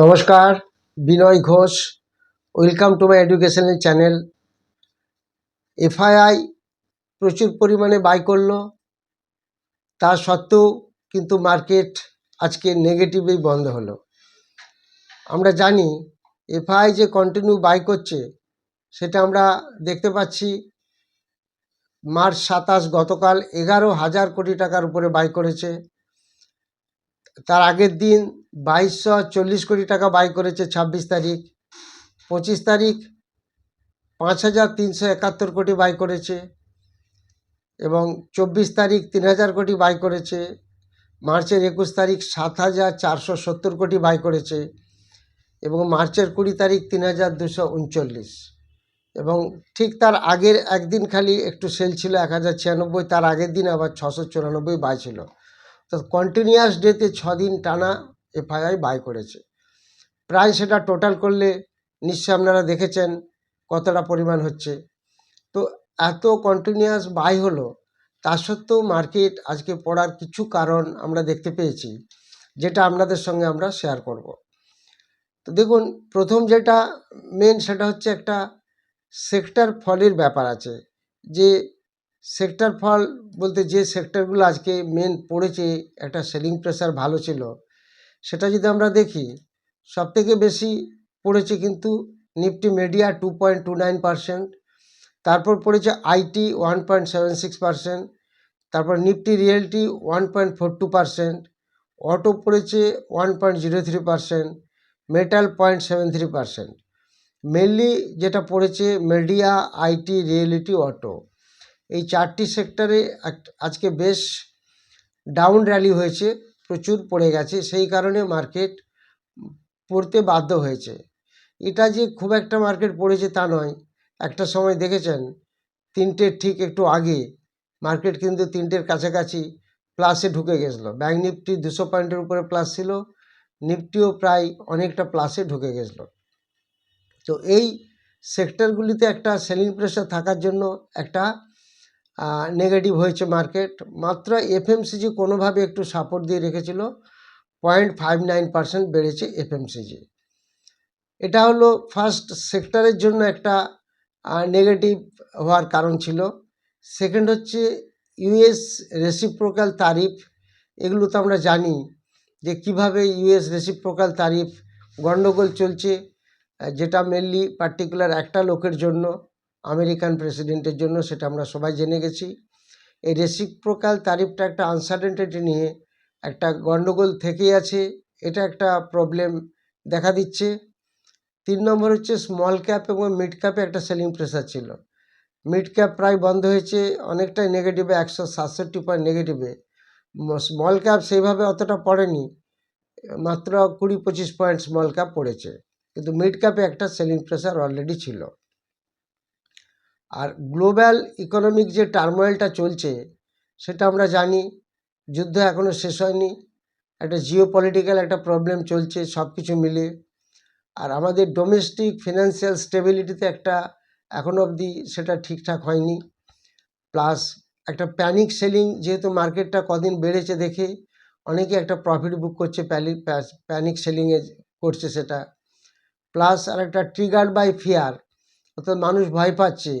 নমস্কার, Binoy Ghosh. Welcome to my educational channel FII প্রচুর পরিমাণে বাই করল। তা সত্ত্বেও কিন্তু মার্কেট আজকে নেগেটিভেই বন্ধ হলো। আমরা জানি এফআই যে কন্টিনিউ বাই করছে, সেটা আমরা দেখতে পাচ্ছি মার্চ সাতাশ গতকাল এগারো হাজার কোটি টাকার উপরে বাই করেছে। তার আগের দিন বাইশশো চল্লিশ কোটি টাকা বাই করেছে ছাব্বিশ তারিখ। পঁচিশ তারিখ পাঁচ হাজার তিনশো একাত্তর কোটি বাই করেছে এবং চব্বিশ তারিখ তিন হাজার কোটি বাই করেছে। মার্চের একুশ তারিখ সাত হাজার চারশো সত্তর কোটি বাই করেছে এবং মার্চের কুড়ি তারিখ তিন হাজার দুশো উনচল্লিশ। এবং ঠিক তার আগের একদিন খালি একটু সেল ছিল এক হাজার ছিয়ানব্বই, তার আগের দিন আবার ছশো চুরানব্বই বাই ছিল। তো কন্টিনিউয়াস ডেতে দিন টানা এফআইআই বাই করেছে। প্রায় সেটা টোটাল করলে নিশ্চয় আপনারা দেখেছেন কতটা পরিমাণ হচ্ছে। তো এত কন্টিনিউয়াস বাই হলো, তা সত্ত্বেও মার্কেট আজকে পড়ার কিছু কারণ আমরা দেখতে পেয়েছি, যেটা আপনাদের সঙ্গে আমরা শেয়ার করব। তো দেখুন, প্রথম যেটা মেন সেটা হচ্ছে একটা সেক্টর ফলের ব্যাপার আছে। যে সেক্টর ফল বলতে যে সেক্টরগুলো আজকে মেন পড়েছে, একটা সেলিং প্রেসার ভালো ছিল সেটা যদি আমরা দেখি, সবথেকে বেশি পড়েছে কিন্তু Nifty media two point two nine percent তারপর পড়েছে IT one point seven six percent তারপর Nifty realty one point four two percent auto পড়েছে one point zero three percent metal point seven three percent mainly যেটা পড়েছে media IT reality, auto. এই চারটি সেক্টরে আজকে বেশ ডাউন র্যালি হয়েছে। প্রচুর পড়ে গেছে, সেই কারণে মার্কেট পড়তে বাধ্য হয়েছে। এটা যে খুব একটা মার্কেট পড়েছে তা নয়। একটা সময় দেখেছেন তিনটের ঠিক একটু আগে মার্কেট কিন্তু তিনটের কাছাকাছি প্লাসে ঢুকে গেছিল। ব্যাঙ্ক নিফটি দুশো পয়েন্টের উপরে প্লাস ছিল, নিফটিও প্রায় অনেকটা প্লাসে ঢুকে গেছিল। তো এই সেক্টরগুলিতে একটা সেলিং প্রেশার থাকার জন্য একটা নেগেটিভ হয়েছে মার্কেট মাত্র এফএমসিজি কোনোভাবে একটু সাপোর্ট দিয়ে রেখেছিল। পয়েন্ট ফাইভ নাইন পার্সেন্ট বেড়েছে এফএমসিজি এটা হলো ফার্স্ট সেক্টরের জন্য একটা নেগেটিভ হওয়ার কারণ ছিল। সেকেন্ড হচ্ছে ইউএস রেসিপ্রোকাল তারিফ এগুলো তো আমরা জানি যে কীভাবে ইউএস রেসিপ্রোকাল তারিফ গণ্ডগোল চলছে যেটা মেনলি পার্টিকুলার একটা লোকের জন্য। আমেরিকান প্রেসিডেন্টের জন্য সেটা আমরা সবাই জেনে গেছি। এই রেসিপ্রোকাল তারিফটা একটা আনসার্টেনটি নিয়ে একটা গণ্ডগোল থেকেই আছে, এটা একটা প্রবলেম দেখা দিচ্ছে। তিন নম্বর হচ্ছে স্মল ক্যাপ এবং মিড ক্যাপে একটা সেলিং প্রেসার ছিল। মিড ক্যাপ প্রায় বন্ধ হয়েছে, অনেকটাই নেগেটিভে একশো সাতষট্টি পয়েন্ট নেগেটিভে স্মল ক্যাপ সেইভাবে অতটা পড়েনি, মাত্র কুড়ি পঁচিশ পয়েন্ট স্মল ক্যাপ পড়েছে। কিন্তু মিড ক্যাপে একটা সেলিং প্রেসার অলরেডি ছিল। আর গ্লোবাল ইকোনমিক যে টার্মোয়েলটা চলছে, সেটা আমরা জানি, যুদ্ধ এখনও শেষ হয়নি, একটা জিও পলিটিক্যাল একটা প্রবলেম চলছে সব কিছু মিলে আর আমাদের ডোমেস্টিক ফিনান্সিয়াল স্টেবিলিটিতে একটা এখনও অবধি সেটা ঠিকঠাক হয়নি। প্লাস একটা প্যানিক সেলিং যেহেতু মার্কেটটা কদিন বেড়েছে দেখে, অনেকে একটা প্রফিট বুক করছে প্যানিক সেলিংয়ে করছে সেটা। প্লাস আর একটা ট্রিগার্ড বাই ফিয়ার অর্থাৎ মানুষ ভয় পাচ্ছে।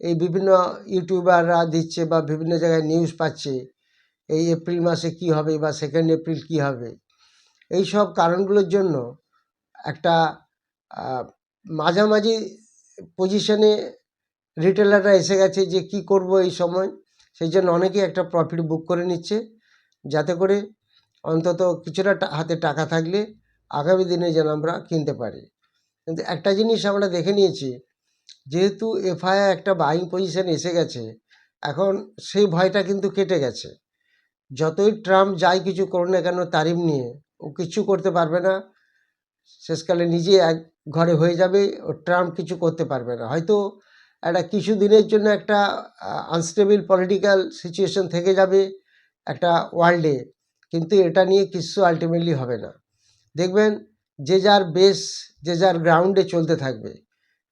এই বিভিন্ন ইউটিউবাররা দিচ্ছে বা বিভিন্ন জায়গায় নিউজ পাচ্ছে, এই এপ্রিল মাসে কি হবে বা সেকেন্ড এপ্রিল কি হবে? এই সব কারণগুলোর জন্য একটা মাঝামাঝি পজিশনে রিটেলাররা এসে গেছে যে কি করব এই সময়? সেই জন্য অনেকেই একটা প্রফিট বুক করে নিচ্ছে, যাতে করে অন্তত কিছুটা হাতে টাকা থাকলে আগামী দিনে যেন আমরা কিনতে পারি। কিন্তু একটা জিনিস আমরা দেখে নিয়েছি যেহেতু এফআইআই একটা বাইং পজিশন এসে গেছে, এখন সেই ভয়টা কিন্তু কেটে গেছে। যতই ট্রাম্প যাই কিছু করুন না কেন তারিফ নিয়ে, ও কিছু করতে পারবে না, শেষকালে নিজে এক ঘরে হয়ে যাবে, ও ট্রাম্প কিছু করতে পারবে না। হয়তো একটা কিছু দিনের জন্য একটা আনস্টেবল পলিটিক্যাল সিচুয়েশন থেকে যাবে একটা ওয়ার্ল্ডে কিন্তু এটা নিয়ে কিছু আলটিমেটলি হবে না। দেখবেন যে যার বেস যে যার গ্রাউন্ডে চলতে থাকবে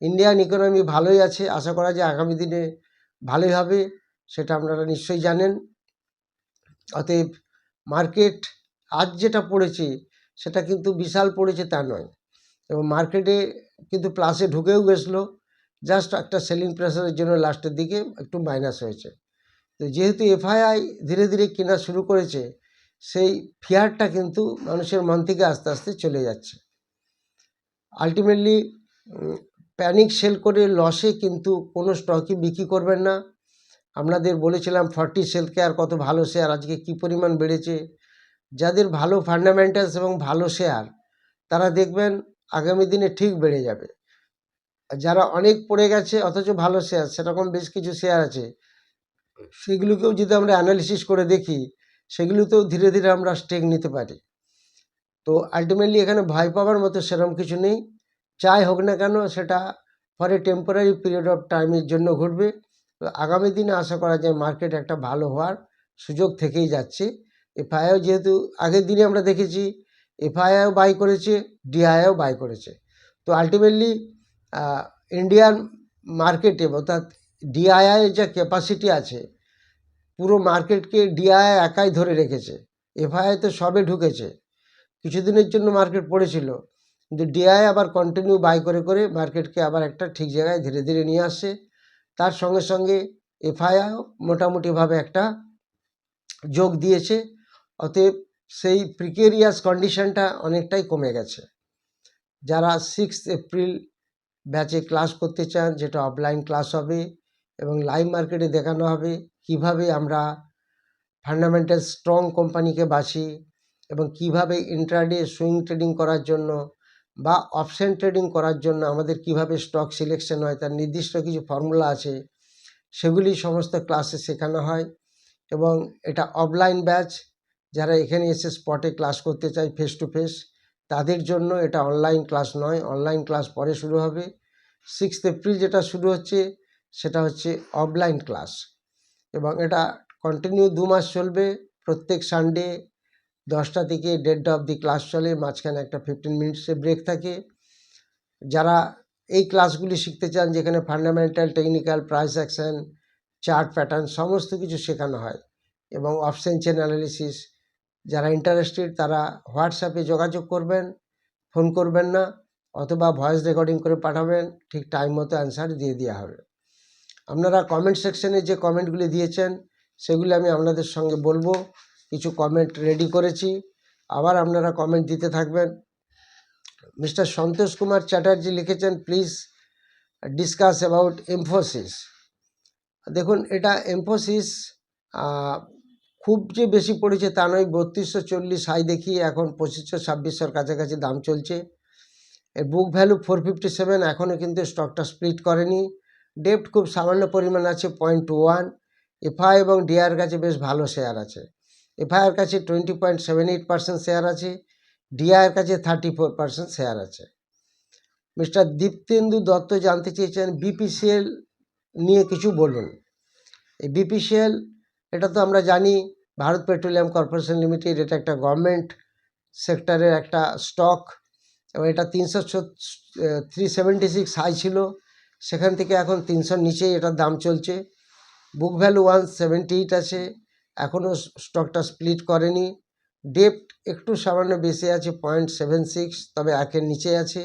ইন্ডিয়ান ইকোনমি ভালোই আছে, আশা করা যায় আগামী দিনে ভালোই হবে, সেটা আপনারা নিশ্চয়ই জানেন। অতএব মার্কেট আজ যেটা পড়েছে, সেটা কিন্তু বিশাল পড়েছে তা নয়। এবং মার্কেটে কিন্তু প্লাসে ঢুকেও গেছিল জাস্ট একটা সেলিং প্রেশারের জন্য লাস্টের দিকে একটু মাইনাস হয়েছে। তো যেহেতু এফআইআই ধীরে ধীরে কেনা শুরু করেছে, সেই ফিয়ারটা কিন্তু মানুষের মন থেকে আস্তে আস্তে চলে যাচ্ছে। আলটিমেটলি প্যানিক সেল করে লসে কিন্তু কোনো স্টকই বিক্রি করবেন না। আপনাদের বলেছিলাম ফর্টি সেল কেয়ার কত ভালো শেয়ার আজকে কি পরিমাণ বেড়েছে? যাদের ভালো ফান্ডামেন্টালস এবং ভালো শেয়ার তারা দেখবেন আগামী দিনে ঠিক বেড়ে যাবে। যারা অনেক পড়ে গেছে অথচ ভালো শেয়ার সেরকম বেশ কিছু শেয়ার আছে। সেগুলোকেও যদি আমরা অ্যানালিসিস করে দেখি, সেগুলোতেও ধীরে ধীরে আমরা স্টেক নিতে পারি। তো আলটিমেটলি এখানে ভয় পাওয়ার মতো সেরকম কিছু নেই। যাই হোক না কেন সেটা for a temporary period of টাইমের জন্য ঘটবে। আগামী দিনে আশা করা যায় মার্কেট একটা ভালো হওয়ার সুযোগ থেকেই যাচ্ছে। এফআইও যেহেতু আগের দিনে আমরা দেখেছি এফআইআও বাই করেছে ডিআইও বাই করেছে। তো আলটিমেটলি ইন্ডিয়ান মার্কেটে অর্থাৎ ডিআইআই যা ক্যাপাসিটি আছে, পুরো মার্কেটকে ডিআই একাই ধরে রেখেছে। এফআইআই তো সবে ঢুকেছে। কিছুদিনের জন্য মার্কেট পড়েছিল। কিন্তু ডিআই আবার কন্টিনিউ বাই করে করে মার্কেটকে আবার একটা ঠিক জায়গায় ধীরে ধীরে নিয়ে আসছে তার সঙ্গে সঙ্গে এফআইআইও মোটামুটিভাবে একটা যোগ দিয়েছে। অতএব সেই প্রিকেরিয়াস কন্ডিশনটা অনেকটাই কমে গেছে। যারা সিক্স এপ্রিল ব্যাচে ক্লাস করতে চান, যেটা অফলাইন ক্লাস হবে এবং লাইভ মার্কেটে দেখানো হবে, কীভাবে আমরা ফান্ডামেন্টাল স্ট্রং কোম্পানিকে বাছি এবং কীভাবে ইন্ট্রাডে সুইং ট্রেডিং করার জন্য বা অপশন ট্রেডিং করার জন্য আমাদের কীভাবে স্টক সিলেকশন হয়, তার নির্দিষ্ট কিছু ফর্মুলা আছে, সেগুলি সমস্ত ক্লাসে শেখানো হয় এবং এটা অফলাইন ব্যাচ যারা এখানে এসে স্পটে ক্লাস করতে চায় ফেস টু ফেস তাদের জন্য এটা অনলাইন ক্লাস নয় অনলাইন ক্লাস পরে শুরু হবে। সিক্সথ এপ্রিল যেটা শুরু হচ্ছে, সেটা হচ্ছে অফলাইন ক্লাস এবং এটা কন্টিনিউ দু মাস চলবে, প্রত্যেক সানডে দশটা থেকে দেড়টা অবধি ক্লাস চলে, মাঝখানে একটা ফিফটিন মিনিটসের ব্রেক থাকে। যারা এই ক্লাসগুলি শিখতে চান, যেখানে fundamental technical price action chart pattern সমস্ত কিছু শেখানো হয় এবং অপশন চেন অ্যানালিসিস যারা ইন্টারেস্টেড তারা হোয়াটসঅ্যাপে যোগাযোগ করবেন ফোন করবেন না, অথবা ভয়েস রেকর্ডিং করে পাঠাবেন, ঠিক টাইম মতো অ্যান্সার দিয়ে দেওয়া হবে। আপনারা কমেন্ট সেকশনে যে কমেন্টগুলি দিয়েছেন, সেগুলি আমি আপনাদের সঙ্গে বলব। কিছু কমেন্ট রেডি করেছি। আবার আপনারা কমেন্ট দিতে থাকবেন। মিস্টার সন্তোষ কুমার চ্যাটার্জি লিখেছেন প্লিজ ডিসকাস অ্যাবাউট এমফোসিস দেখুন, এটা এমফোসিস খুব যে বেশি পড়েছে তা নয়, বত্রিশশো চল্লিশ হাই দেখিয়ে এখন পঁচিশশো ছাব্বিশশোর কাছাকাছি দাম চলছে। এর book value four fifty seven এখনও কিন্তু স্টকটা স্প্লিট করেনি। ডেপ্ট খুব সামান্য পরিমাণ আছে পয়েন্ট ওয়ান এফআই এবং ডিআর কাছে বেশ ভালো শেয়ার আছে। এফআইআর কাছে twenty point seven eight percent share আছে ডিআইয়ের কাছে থার্টি ফোর পার্সেন্ট শেয়ার আছে। মিস্টার দীপ্তেন্দু দত্ত জানতে চেয়েছেন বিপিসিএল নিয়ে কিছু বলুন। এই বিপিসিএল এটা তো আমরা জানি, ভারত পেট্রোলিয়াম কর্পোরেশন লিমিটেড, এটা একটা গভর্নমেন্ট সেক্টরের একটা স্টক, এবং এটা তিনশো থ্রি সেভেন্টি সিক্স হাই ছিল, সেখান থেকে এখন তিনশোর নিচেই এটার দাম চলছে। Book value one seventy eight আছে এখনও স্টকটা স্প্লিট করেনি। ডেপ্ট একটু সামান্য বেশি আছে, পয়েন্ট সেভেন সিক্স, তবে একের নিচে আছে।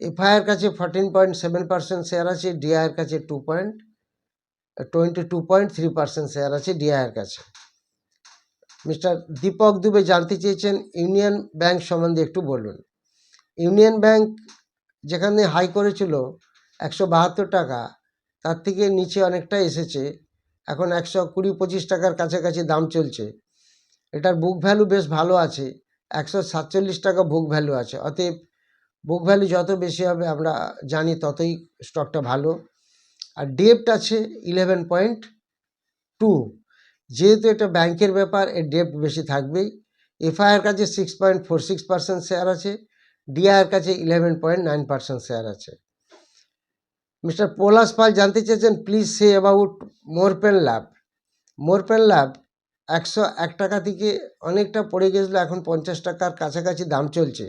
এফআইআর কাছে fourteen point seven percent share আছে ডিআইয়ের কাছে two point, twenty two point three percent share আছে ডিআইয়ের কাছে। মিস্টার দীপক দুবে জানতে চেয়েছেন, ইউনিয়ন ব্যাংক সম্বন্ধে একটু বলুন। ইউনিয়ন ব্যাংক যেখানে হাই করেছিল একশো বাহাত্তর টাকা, তার থেকে নিচে অনেকটা এসেছে। এখন একশো কুড়ি পঁচিশ টাকার কাছাকাছি দাম চলছে। এটার বুক ভ্যালু বেশ ভালো আছে। একশো সাতচল্লিশ টাকা বুক ভ্যালু আছে। অতএব বুক ভ্যালু যত বেশি হবে আমরা জানি ততই স্টকটা ভালো। আর ডেপ্ট আছে ইলেভেন পয়েন্ট টু যেহেতু এটা ব্যাংকের ব্যাপার, এর ডেপ্ট বেশি থাকবেই। এফআইআর কাছে six point four six percent share আছে। ডিআইয়ের কাছে eleven point nine percent share আছে। মিস্টার পলাশ পাল জানতে চেয়েছেন please say about Morepen lab Morepen lab একশো এক টাকা থেকে অনেকটা পড়ে গেছিল, এখন পঞ্চাশ টাকার কাছাকাছি দাম চলছে।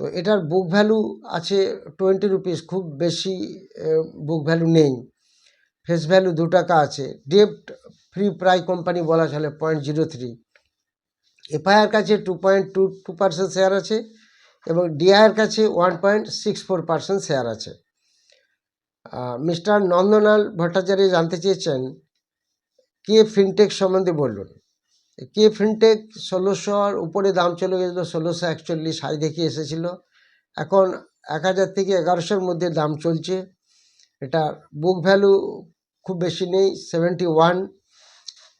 তো এটার বুক ভ্যালু আছে টোয়েন্টি রুপিস খুব বেশি বুক ভ্যালু নেই। ফেস ভ্যালু দু টাকা আছে। ডেপ্ট ফ্রি প্রাই কোম্পানি বলা চলে পয়েন্ট জিরো থ্রি এফআইআর কাছে two point two two percent share আছে এবং ডিআইয়ের কাছে one point six four percent share আছে। মিস্টার নন্দলাল ভট্টাচার্য জানতে চেয়েছেন, কে ফিনটেক সম্বন্ধে বলুন? কে ফিনটেক ষোলোশোর উপরে দাম চলে গেছিল, ষোলোশো একচল্লিশ হাই দেখে এসেছিল। এখন এক হাজার থেকে এগারোশোর মধ্যে দাম চলছে। এটা বুক ভ্যালু খুব বেশি নেই সেভেন্টি ওয়ান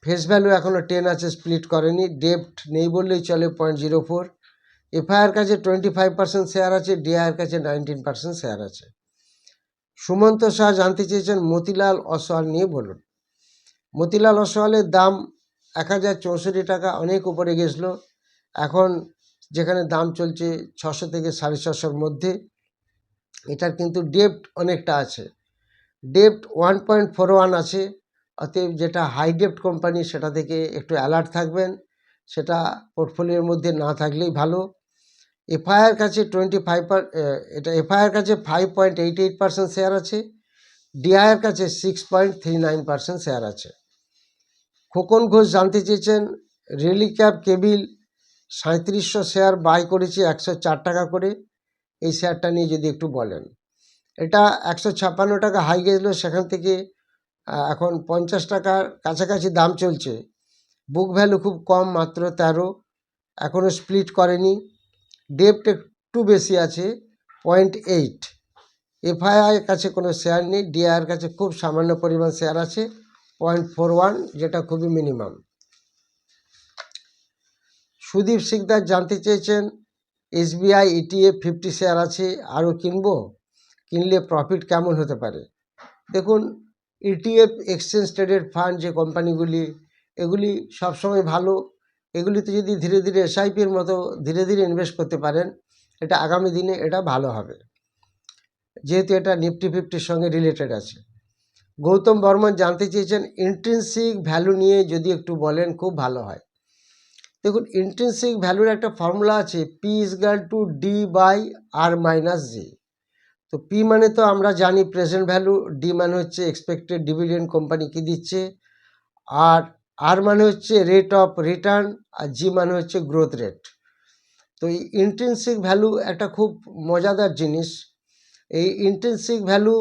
ফেস ভ্যালু এখনও টেন আছে স্প্লিট করেনি ডেপ্ট নেই বললেই চলে পয়েন্ট জিরো ফোর এফআইআর কাছে টোয়েন্টি ফাইভ পার্সেন্ট শেয়ার আছে ডিআইয়ের কাছে নাইনটিন পার্সেন্ট শেয়ার আছে। সুমন্ত শাহ জানতে চেয়েছেন মতিলাল অসওয়াল নিয়ে বলুন। মতিলাল অসওয়ালের দাম এক হাজার চৌষট্টি টাকা অনেক উপরে গেছিল। এখন যেখানে দাম চলছে ছশো থেকে সাড়ে ছশোর মধ্যে, এটার কিন্তু ডেপ্ট অনেকটা আছে। ডেপ্ট ওয়ান পয়েন্ট ফোর ওয়ান আছে, অতএব যেটা হাই ডেপ্ট কোম্পানি সেটা থেকে একটু অ্যালার্ট থাকবেন। সেটা পোর্টফোলিওর মধ্যে না থাকলেই ভালো। এফআইআর কাছে টোয়েন্টি ফাইভ এটা এফআইআর কাছে five point eight eight percent share আছে ডিআইয়ের কাছে six point three nine percent share আছে। খোকন ঘোষ জানতে চেয়েছেন রেলি ক্যাব কেবিল সাঁত্রিশশো শেয়ার বাই করেছে একশো চার টাকা করে, এই শেয়ারটা নিয়ে যদি একটু বলেন। এটা একশো ছাপ্পান্ন টাকা হাই গেছিল, সেখান থেকে এখন পঞ্চাশ টাকার কাছাকাছি দাম চলছে। বুক ভ্যালু খুব কম, মাত্র তেরো এখনও স্প্লিট করেনি। ডেপ্ট একটু বেশি আছে পয়েন্ট এইট এফআইআই কাছে কোনো শেয়ার নেই ডিআইয়ের কাছে খুব সামান্য পরিমাণ শেয়ার আছে পয়েন্ট ফোর ওয়ান যেটা খুবই মিনিমাম সুদীপ সিকদার জানতে চেয়েছেন এসবিআই ইটিএফ ফিফটি শেয়ার আছে আরও কিনবো? কিনলে প্রফিট কেমন হতে পারে? দেখুন ইটিএফ এক্সচেঞ্জ ট্রেডেড ফান্ড যে কোম্পানিগুলি এগুলি সবসময় ভালো এগুলিতে যদি ধীরে ধীরে এসআইপির মতো ধীরে ধীরে ইনভেস্ট করতে পারেন, এটা আগামী দিনে এটা ভালো হবে। যেহেতু এটা নিফটি ফিফটির সঙ্গে রিলেটেড আছে। গৌতম বর্মন জানতে চেয়েছেন ইন্ট্রেন্সিক ভ্যালু নিয়ে যদি একটু বলেন, খুব ভালো হয়। দেখুন ইন্ট্রেন্সিক ভ্যালুর একটা ফর্মুলা আছে P is equal to D by R minus G তো পি মানে তো আমরা জানি প্রেজেন্ট ভ্যালু ডি মানে হচ্ছে এক্সপেক্টেড ডিভিডেন্ড কোম্পানি কী দিচ্ছে, আর আর মানে হচ্ছে রেট অফ রিটার্ন আর জি মানে হচ্ছে গ্রোথ রেট তো এই ইন্ট্রেন্সিক ভ্যালু একটা খুব মজাদার জিনিস। এই ইন্ট্রেন্সিক ভ্যালু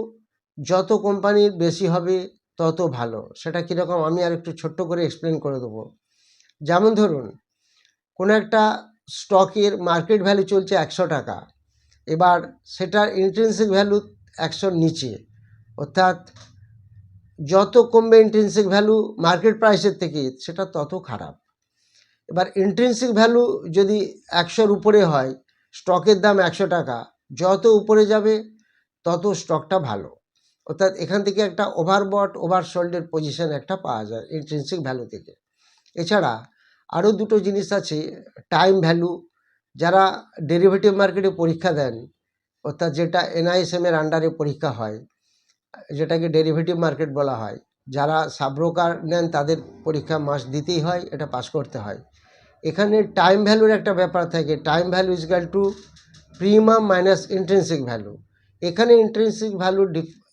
যত কোম্পানির বেশি হবে, তত ভালো। সেটা কীরকম আমি আর একটু ছোট্ট করে এক্সপ্লেন করে দেবো। যেমন ধরুন, কোনো একটা স্টকের মার্কেট ভ্যালু চলছে একশো টাকা। এবার সেটার ইন্ট্রেন্সিক ভ্যালু একশোর নিচে। অর্থাৎ যত কমবে ইন্ট্রেন্সিক ভ্যালু মার্কেট প্রাইসের থেকে, সেটা তত খারাপ। এবার ইন্ট্রেন্সিক ভ্যালু যদি একশোর উপরে হয় স্টকের দাম একশো টাকা, যত উপরে যাবে, তত স্টকটা ভালো। অর্থাৎ এখান থেকে একটা ওভারবট ওভারসোল্ডের পজিশন একটা পাওয়া যায় ইন্ট্রেন্সিক ভ্যালু থেকে। এছাড়া আরও দুটো জিনিস আছে টাইম ভ্যালু যারা ডেরিভেটিভ মার্কেটে পরীক্ষা দেন, অর্থাৎ যেটা এনআইএসএমের আন্ডারে পরীক্ষা হয় যেটাকে ডেরিভেটিভ মার্কেট বলা হয়, যারা সাব্রোকার নেন তাদের পরীক্ষা মাস দিতেই হয়, এটা পাস করতে হয়। এখানে টাইম ভ্যালুর একটা ব্যাপার থাকে time value is equal to premium minus intrinsic value এখানে ইন্ট্রেন্সিক ভ্যালু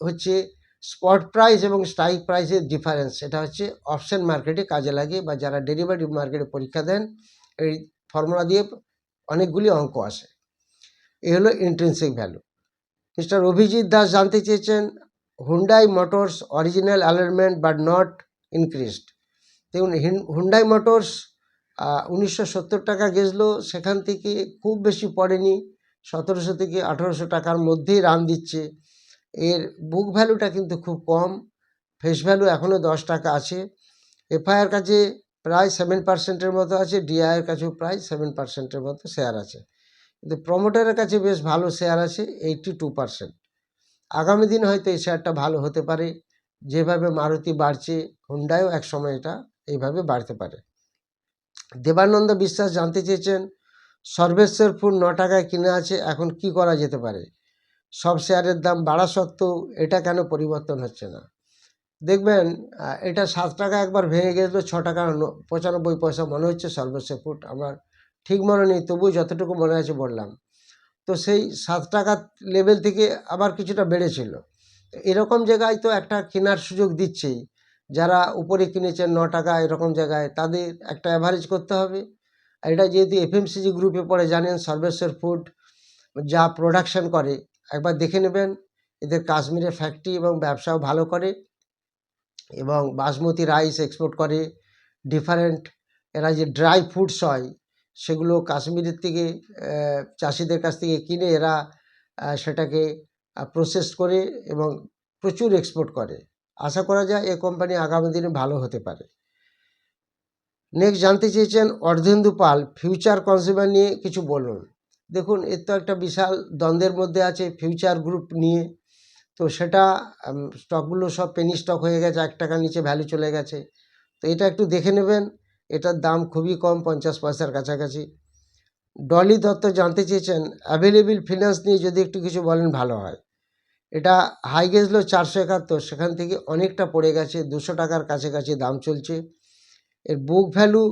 হচ্ছে স্পট প্রাইস এবং স্ট্রাইক প্রাইসের ডিফারেন্স এটা হচ্ছে অপশন মার্কেটে কাজে লাগে বা যারা ডেরিভেটিভ মার্কেটে পরীক্ষা দেন, এই ফর্মুলা দিয়ে অনেকগুলি অঙ্ক আসে। এই হলো intrinsic value mister Abhijit Das জানতে চেয়েছেন Hyundai Motors original allotment but not increased দেখুন হুন্ডাই মোটরস উনিশশো সত্তর টাকা গেছলো, সেখান থেকে খুব বেশি পড়েনি, সতেরোশো থেকে আঠেরোশো টাকার মধ্যেই রান দিচ্ছে। এর বুক ভ্যালুটা কিন্তু খুব কম ফেস ভ্যালু এখনও দশ টাকা আছে। এফআইআর কাছে প্রায় সেভেন পার্সেন্টের মতো আছে ডিআইয়ের কাছেও প্রায় সেভেন পার্সেন্টের মতো শেয়ার আছে। কিন্তু প্রমোটারের কাছে বেশ ভালো শেয়ার আছে এইটটি টু পার্সেন্ট আগামী দিন হয়তো এই শেয়ারটা ভালো হতে পারে। যেভাবে মারুতি বাড়ছে হুন্ডাইও এক সময় এটা এইভাবে বাড়তে পারে। দেবানন্দ বিশ্বাস জানতে চেয়েছেন সর্বেশ্বর ফুড ন টাকায় কিনে আছে, এখন কি করা যেতে পারে? সব শেয়ারের দাম বাড়া সত্ত্বেও এটা কেন পরিবর্তন হচ্ছে না? দেখবেন এটা সাত টাকা একবার ভেঙে গেছিল ছ টাকা পঁচানব্বই পয়সা মনে হচ্ছে সর্বশেষ ফুট আমার ঠিক মনে নেই তবু যতটুকু মনে আছে বললাম। তো সেই সাত টাকার লেভেল থেকে আবার কিছুটা বেড়েছিল। এরকম জায়গায় তো একটা কেনার সুযোগ দিচ্ছেই। যারা উপরে কিনেছেন ন টাকা এরকম জায়গায়, তাদের একটা অ্যাভারেজ করতে হবে। আর এটা যেহেতু এফএমসিজি গ্রুপে পড়ে, জানেন সর্বেশ্বর ফুড যা প্রোডাকশন করে, একবার দেখে নেবেন। এদের কাশ্মীরে ফ্যাক্টরি এবং ব্যবসাও ভালো করে এবং বাসমতি রাইস এক্সপোর্ট করে। ডিফারেন্ট এরা যে ড্রাই ফ্রুটস হয় সেগুলো কাশ্মীরের থেকে চাষিদের কাছ থেকে কিনে এরা সেটাকে প্রসেস করে এবং প্রচুর এক্সপোর্ট করে। আশা করা যায় এ কোম্পানি আগামী দিনে ভালো হতে পারে। নেক্সট জানতে চেয়েছেন অর্ধেন্দু পাল ফিউচার কনজিউমার নিয়ে কিছু বলুন। দেখুন, এর তো একটা বিশাল দ্বন্দ্বের মধ্যে আছে ফিউচার গ্রুপ নিয়ে। তো সেটা স্টকগুলো সব পেনি স্টক হয়ে গেছে, এক টাকার নিচে ভ্যালু চলে গেছে। তো এটা একটু দেখে নেবেন। এটার দাম খুবই কম, পঞ্চাশ পয়সার কাছাকাছি। ডলি দত্ত জানতে চেয়েছেন অ্যাভেলেবেল ফিনান্স নিয়ে যদি একটু কিছু বলেন ভালো হয়। এটা হাই গেছিল চারশো একাত্তর, সেখান থেকে অনেকটা পড়ে গেছে, দুশো টাকার কাছাকাছি দাম চলছে। এর বুক ভ্যালু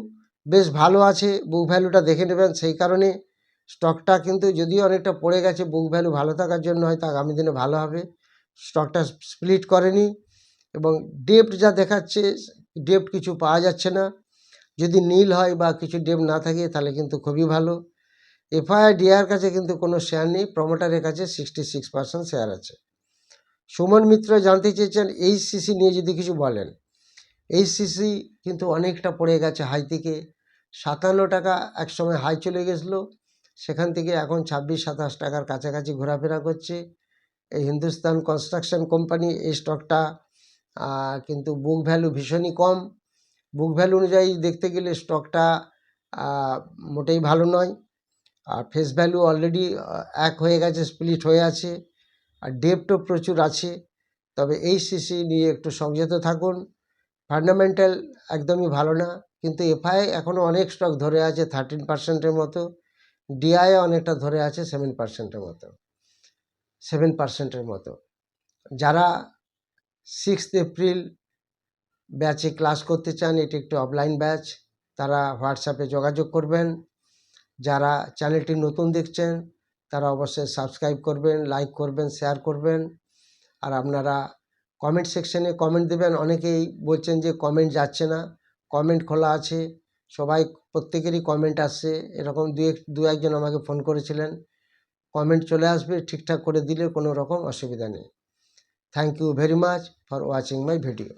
বেশ ভালো আছে বুক ভ্যালুটা দেখে নেবেন। সেই কারণে স্টকটা কিন্তু যদিও অনেকটা পড়ে গেছে বুক ভ্যালু ভালো থাকার জন্য হয়তো আগামী দিনে ভালো হবে। স্টকটা স্প্লিট করেনি এবং ডেপ্ট যা দেখাচ্ছে ডেপ্ট কিছু পাওয়া যাচ্ছে না। যদি নীল হয় বা কিছু ডেপ না থাকে, তাহলে কিন্তু খুবই ভালো। এফআইআর ডিআর কাছে কিন্তু কোনো শেয়ার নেই প্রমোটারের কাছে সিক্সটি সিক্স পার্সেন্ট শেয়ার আছে। সুমন মিত্র জানতে চেয়েছেন এইচসিসি নিয়ে যদি কিছু বলেন। এইচসিসি কিন্তু অনেকটা পড়ে গেছে হাই থেকে। সাতান্ন টাকা একসময় হাই চলে গেছিল। সেখান থেকে এখন ছাব্বিশ সাতাশ টাকার কাছাকাছি ঘোরাফেরা করছে। এই হিন্দুস্তান কনস্ট্রাকশন কোম্পানি এই স্টকটা কিন্তু বুক ভ্যালু ভীষণই কম। বুক ভ্যালু অনুযায়ী দেখতে গেলে স্টকটা মোটেই ভালো নয়। আর ফেস ভ্যালু অলরেডি এক হয়ে গেছে স্প্লিট হয়ে আছে। আর ডেপটও প্রচুর আছে। তবে এই সিসি নিয়ে একটু সংযত থাকুন। ফান্ডামেন্টাল একদমই ভালো না। কিন্তু এফআই এখনও অনেক স্টক ধরে আছে থার্টিন পার্সেন্টের মতো। ডিআই অনেকটা ধরে আছে সেভেন পার্সেন্টের মতো। সেভেন পার্সেন্টের মতো। যারা সিক্সথ এপ্রিল ব্যাচে ক্লাস করতে চান, এটি একটি অফলাইন ব্যাচ, তারা হোয়াটসঅ্যাপে যোগাযোগ করবেন। যারা চ্যানেলটি নতুন দেখছেন, তারা অবশ্যই সাবস্ক্রাইব করবেন, লাইক করবেন, শেয়ার করবেন। আর আপনারা কমেন্ট সেকশনে কমেন্ট দেবেন। অনেকেই বলছেন যে কমেন্ট যাচ্ছে না, কমেন্ট খোলা আছে। সবাই, প্রত্যেকেরই কমেন্ট আসছে। এরকম দু এক, দু একজন আমাকে ফোন করেছিলেন। কমেন্ট চলে আসবে, ঠিকঠাক করে দিলে কোনো রকম অসুবিধা নেই। Thank you very much for watching my video